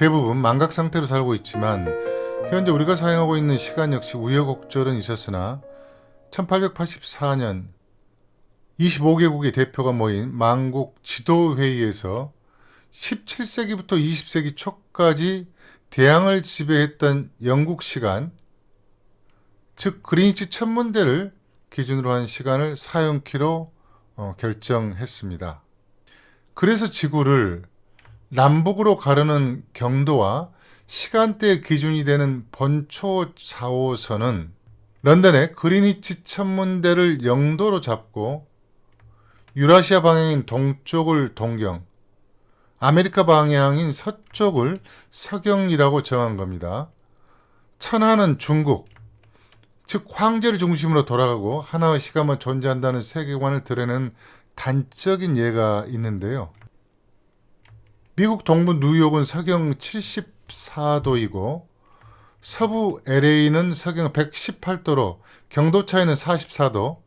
대부분 망각 상태로 살고 있지만 현재 우리가 사용하고 있는 시간 역시 우여곡절은 있었으나 1884년 25개국의 대표가 모인 만국 지도회의에서 17세기부터 20세기 초까지 대양을 지배했던 영국 시간, 즉 그린위치 천문대를 기준으로 한 시간을 사용키로 어, 결정했습니다. 그래서 지구를 남북으로 가르는 경도와 시간대 기준이 되는 본초 4호선은 런던의 그린위치 천문대를 영도로 잡고 유라시아 방향인 동쪽을 동경, 아메리카 방향인 서쪽을 서경이라고 정한 겁니다. 천하는 중국, 즉 황제를 중심으로 돌아가고 하나의 시간만 존재한다는 세계관을 드러내는 단적인 예가 있는데요. 미국 동부 뉴욕은 서경 74도이고 서부 LA는 서경 118도로 경도 차이는 44도,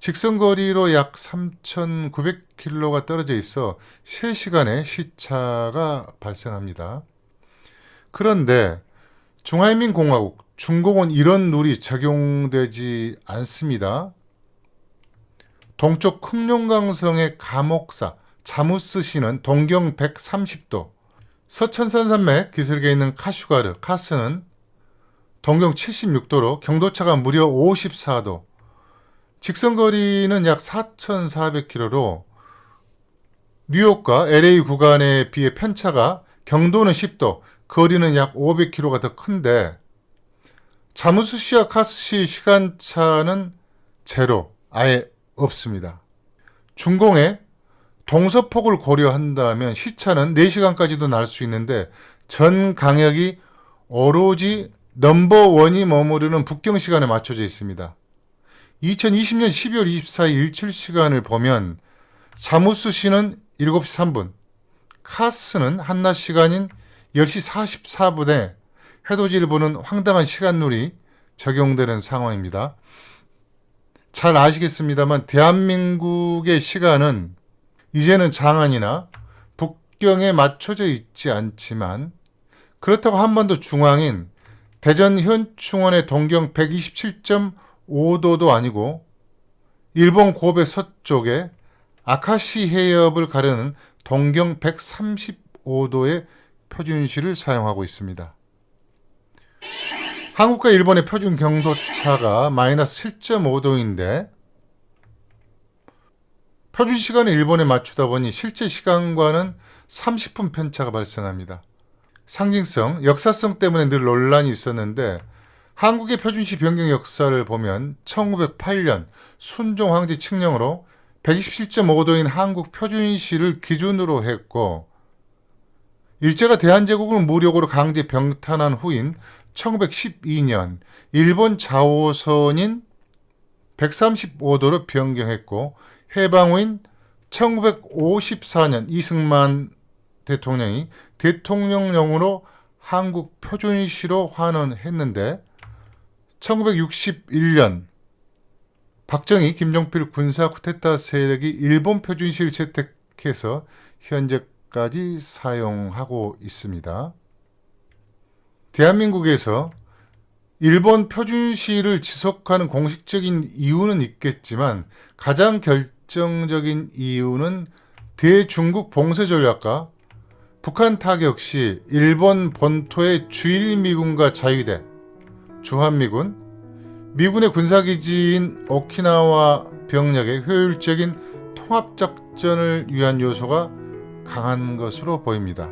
직선거리로 약 3,900km가 떨어져 있어 실시간의 시차가 발생합니다. 그런데 중화인민공화국 중공은 이런 룰이 적용되지 않습니다. 동쪽 흑룡강성의 감옥사 자무스 시는 동경 130도, 서천산 산맥 기슭에 있는 카슈가르 카스는 동경 76도로 경도차가 무려 54도, 직선거리는 약 4,400km로 뉴욕과 LA 구간에 비해 편차가 경도는 10도, 거리는 약 500km가 더 큰데 자무스시와 카스시 시간차는 제로, 아예 없습니다. 중공의 동서폭을 고려한다면 시차는 4시간까지도 날 수 있는데 전 강역이 오로지 넘버원이 머무르는 북경 시간에 맞춰져 있습니다. 2020년 12월 24일 일출 시간을 보면 자무스 시는 7시 3분, 카스는 한낮 시간인 10시 44분에 해돋이를 보는 황당한 시간룰이 적용되는 상황입니다. 잘 아시겠습니다만 대한민국의 시간은 이제는 장안이나 북경에 맞춰져 있지 않지만 그렇다고 한반도 중앙인 대전 현충원의 동경 127.5도도 아니고 일본 고베 서쪽에 아카시 해협을 가르는 동경 135도의 표준시를 사용하고 있습니다. 한국과 일본의 표준 경도차가 마이너스 7.5도인데 표준 시간을 일본에 맞추다 보니 실제 시간과는 30분 편차가 발생합니다. 상징성, 역사성 때문에 늘 논란이 있었는데 한국의 표준시 변경 역사를 보면 1908년 순종 황제 칙령으로 127.5도인 한국 표준시를 기준으로 했고 일제가 대한제국을 무력으로 강제 병탄한 후인 1912년 일본 자오선인 135도로 변경했고 해방 후인 1954년 이승만 대통령이 대통령령으로 한국 표준시로 환원했는데 1961년 박정희, 김종필 군사 쿠데타 세력이 일본 표준시를 채택해서 현재까지 사용하고 있습니다. 대한민국에서 일본 표준시를 지속하는 공식적인 이유는 있겠지만 가장 결정적인 이유는 대중국 봉쇄 전략과 북한 타격 시 일본 본토의 주일미군과 자위대, 주한미군, 미군의 군사기지인 오키나와 병력의 효율적인 통합작전을 위한 요소가 강한 것으로 보입니다.